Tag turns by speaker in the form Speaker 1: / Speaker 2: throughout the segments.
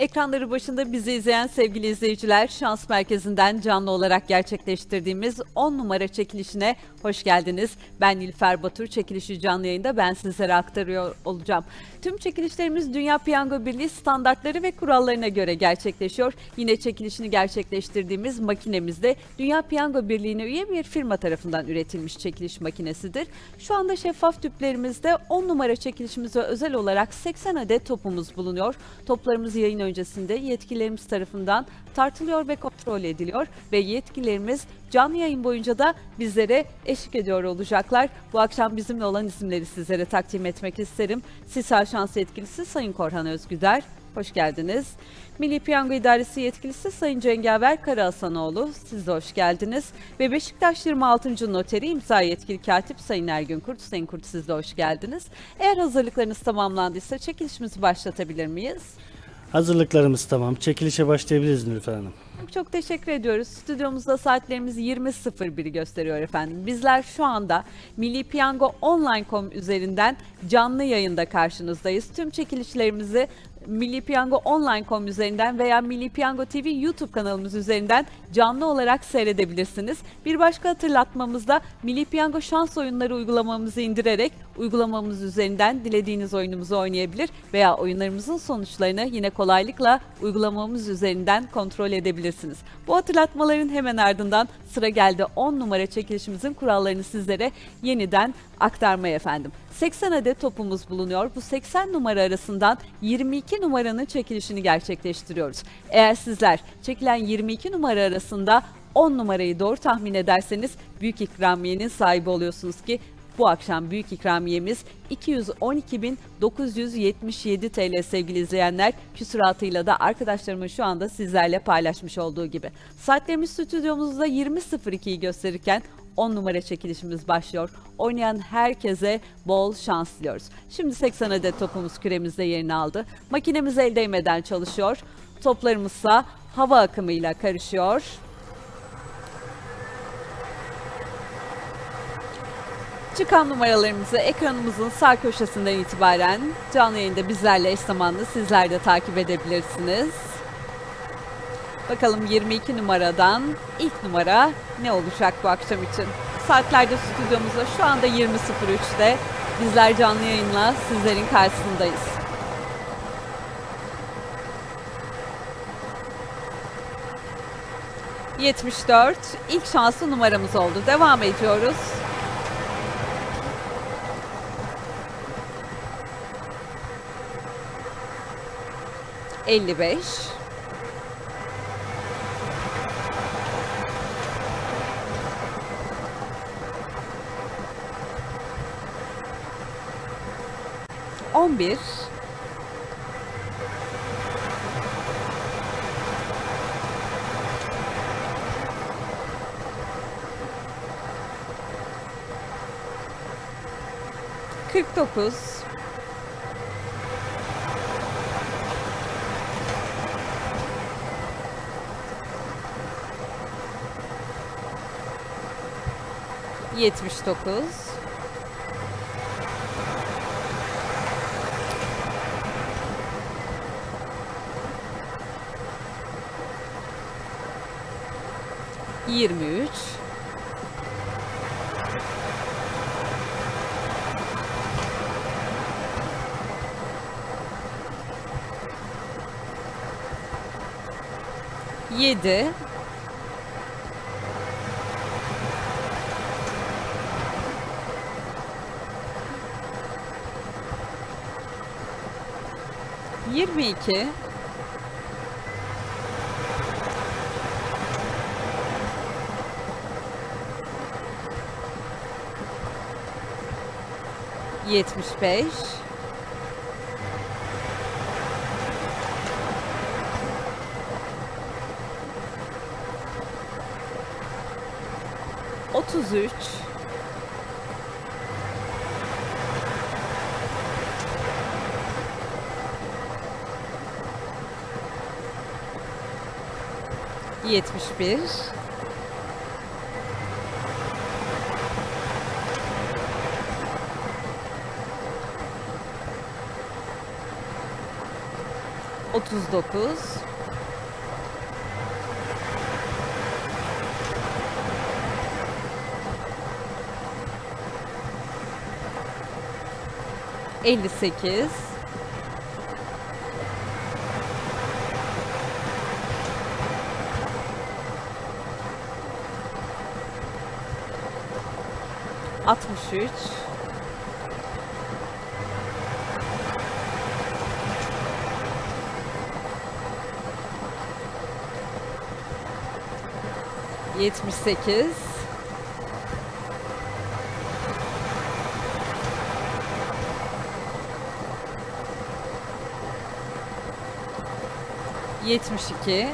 Speaker 1: Ekranları başında bizi izleyen sevgili izleyiciler, Şans Merkezi'nden canlı olarak gerçekleştirdiğimiz 10 numara çekilişine hoş geldiniz. Ben Nilfer Batur, çekilişi canlı yayında ben sizlere aktarıyor olacağım. Tüm çekilişlerimiz Dünya Piyango Birliği standartları ve kurallarına göre gerçekleşiyor. Yine çekilişini gerçekleştirdiğimiz makinemizde Dünya Piyango Birliği'ne üye bir firma tarafından üretilmiş çekiliş makinesidir. Şu anda şeffaf tüplerimizde 10 numara çekilişimize özel olarak 80 adet topumuz bulunuyor. Toplarımız yayın öncesinde yetkililerimiz tarafından tartılıyor ve kontrol ediliyor ve yetkililerimiz canlı yayın boyunca da bizlere eşlik ediyor olacaklar. Bu akşam bizimle olan isimleri sizlere takdim etmek isterim. Sisal Şans Yetkilisi Sayın Korhan Özgüder, hoş geldiniz. Milli Piyango İdaresi Yetkilisi Sayın Cengaver Karahasanoğlu, siz de hoş geldiniz. Ve Beşiktaş 26. Noteri İmza Yetkili Katip Sayın Ergün Kurt, Sayın Kurt siz de hoş geldiniz. Eğer hazırlıklarınız tamamlandıysa çekilişimizi başlatabilir miyiz?
Speaker 2: Hazırlıklarımız tamam. Çekilişe başlayabiliriz Nilüfer Hanım.
Speaker 1: Çok teşekkür ediyoruz. Stüdyomuzda saatlerimiz 20.01'i gösteriyor efendim. Bizler şu anda Milli Piyango Online.com üzerinden canlı yayında karşınızdayız. Tüm çekilişlerimizi Milli Piyango Online.com üzerinden veya Milli Piyango TV YouTube kanalımız üzerinden canlı olarak seyredebilirsiniz. Bir başka hatırlatmamızda Milli Piyango şans oyunları uygulamamızı indirerek uygulamamız üzerinden dilediğiniz oyunumuzu oynayabilir veya oyunlarımızın sonuçlarını yine kolaylıkla uygulamamız üzerinden kontrol edebilirsiniz. Bu hatırlatmaların hemen ardından sıra geldi 10 numara çekilişimizin kurallarını sizlere yeniden aktarmaya efendim. 80 adet topumuz bulunuyor. Bu 80 numara arasından 22 numaranın çekilişini gerçekleştiriyoruz. Eğer sizler çekilen 22 numara arasında 10 numarayı doğru tahmin ederseniz büyük ikramiyenin sahibi oluyorsunuz ki bu akşam büyük ikramiyemiz 212.977 TL sevgili izleyenler. Küsuratıyla da arkadaşlarımın şu anda sizlerle paylaşmış olduğu gibi. Saatlerimiz stüdyomuzda 20.02'yi gösterirken 10 numara çekilişimiz başlıyor. Oynayan herkese bol şans diliyoruz. Şimdi 80 adet topumuz küremizde yerini aldı. Makinemiz el değmeden çalışıyor. Toplarımızsa hava akımıyla karışıyor. Çıkan numaralarımızı ekranımızın sağ köşesinden itibaren canlı yayında bizlerle eş zamanlı sizler de takip edebilirsiniz. Bakalım 22 numaradan ilk numara ne olacak bu akşam için? Saatlerde stüdyomuzda şu anda 20.03'te bizler canlı yayınla sizlerin karşısındayız. ...74 ilk şanslı numaramız oldu. Devam ediyoruz. Elli beş. On bir. Kırk dokuz. Yetmiş 75 33 71 39 58 63 78 72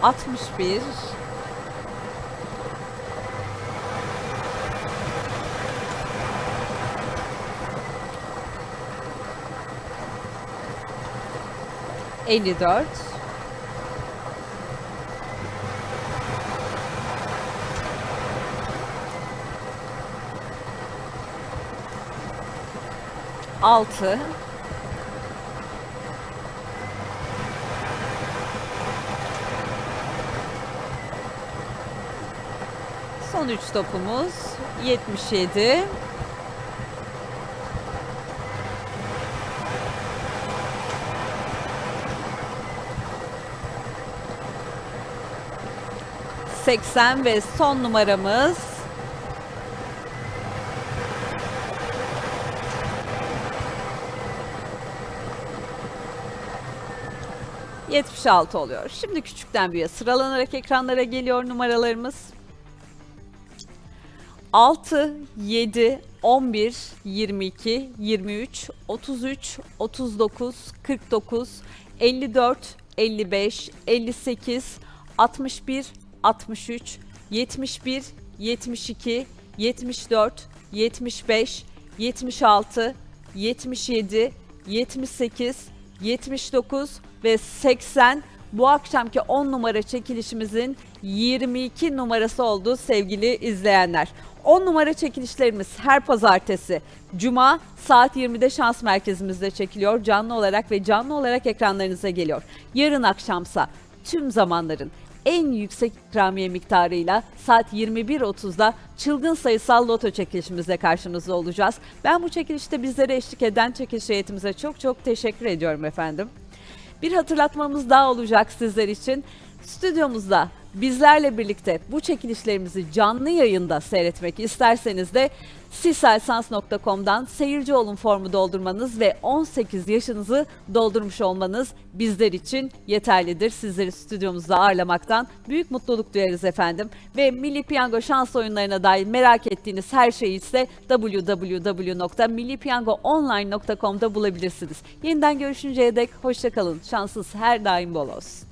Speaker 1: 61 54 6 Son 3 topumuz 77 80 ve son numaramız 76 oluyor. Şimdi küçükten büyüğe sıralanarak ekranlara geliyor numaralarımız. 6, 7, 11, 22, 23, 33, 39, 49, 54, 55, 58, 61, 63, 71, 72, 74, 75, 76, 77, 78, 79 ve 80 bu akşamki 10 numara çekilişimizin 22 numarası oldu sevgili izleyenler. 10 numara çekilişlerimiz her pazartesi, cuma saat 20'de şans merkezimizde çekiliyor. Canlı olarak ve canlı olarak ekranlarınıza geliyor. Yarın akşamsa tüm zamanların en yüksek ikramiye miktarıyla saat 21.30'da çılgın sayısal loto çekilişimizle karşınızda olacağız. Ben bu çekilişte bizlere eşlik eden çekiliş heyetimize çok çok teşekkür ediyorum efendim. Bir hatırlatmamız daha olacak sizler için. Stüdyomuzda bizlerle birlikte bu çekilişlerimizi canlı yayında seyretmek isterseniz de siselsanс.com'dan seyirci olun formu doldurmanız ve 18 yaşınızı doldurmuş olmanız bizler için yeterlidir. Sizleri stüdyomuzda ağırlamaktan büyük mutluluk duyarız efendim. Ve Milli Piyango şans oyunlarına dair merak ettiğiniz her şeyi ise www.millipiyangoonline.com'da bulabilirsiniz. Yeniden görüşünceye dek hoşçakalın. Şanssız her daim bol olsun.